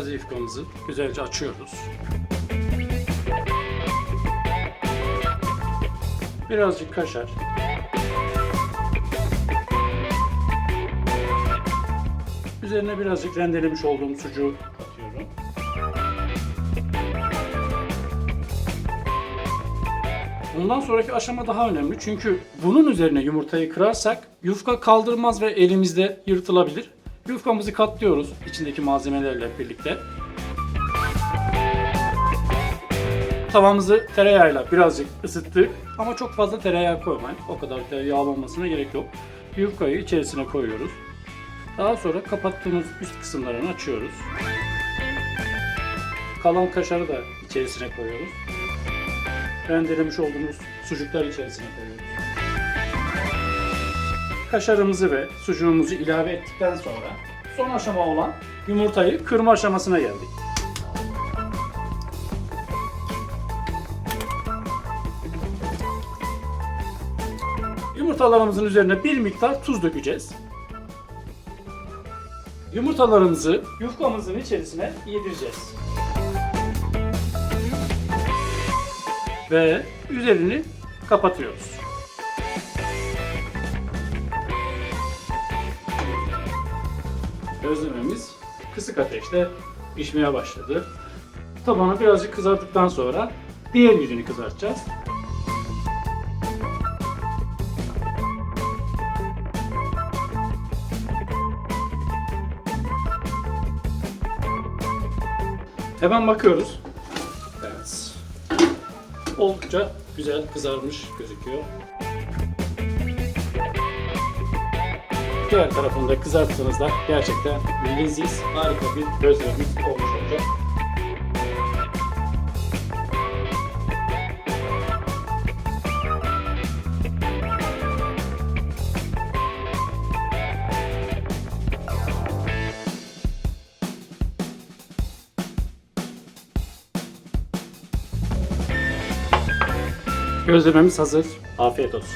Taze yufkamızı güzelce açıyoruz. Birazcık kaşar. Üzerine birazcık rendelemiş olduğum sucuğu atıyorum. Bundan sonraki aşama daha önemli çünkü bunun üzerine yumurtayı kırarsak yufka kaldırmaz ve elimizde yırtılabilir. Yufkamızı katlıyoruz içindeki malzemelerle birlikte. Tavamızı tereyağıyla birazcık ısıttık ama çok fazla tereyağı koymayın. O kadar da yağlı olmasına gerek yok. Yufkayı içerisine koyuyoruz. Daha sonra kapattığımız üst kısımlarını açıyoruz. Kalan kaşarı da içerisine koyuyoruz. Rendelemiş olduğumuz sucuklar içerisine koyuyoruz. Kaşarımızı ve sucuğumuzu ilave ettikten sonra son aşama olan yumurtayı kırma aşamasına geldik. Yumurtalarımızın üzerine bir miktar tuz dökeceğiz. Yumurtalarımızı yufkamızın içerisine yedireceğiz. Ve üzerini kapatıyoruz. Gözlememiz kısık ateşte pişmeye başladı. Tabanı birazcık kızarttıktan sonra diğer yüzünü kızartacağız. Hemen bakıyoruz. Evet. Oldukça güzel kızarmış gözüküyor. Diğer tarafını da kızarttığınızda gerçekten leziz, harika bir gözlememiz olmuş olacak. Gözlememiz hazır. Afiyet olsun.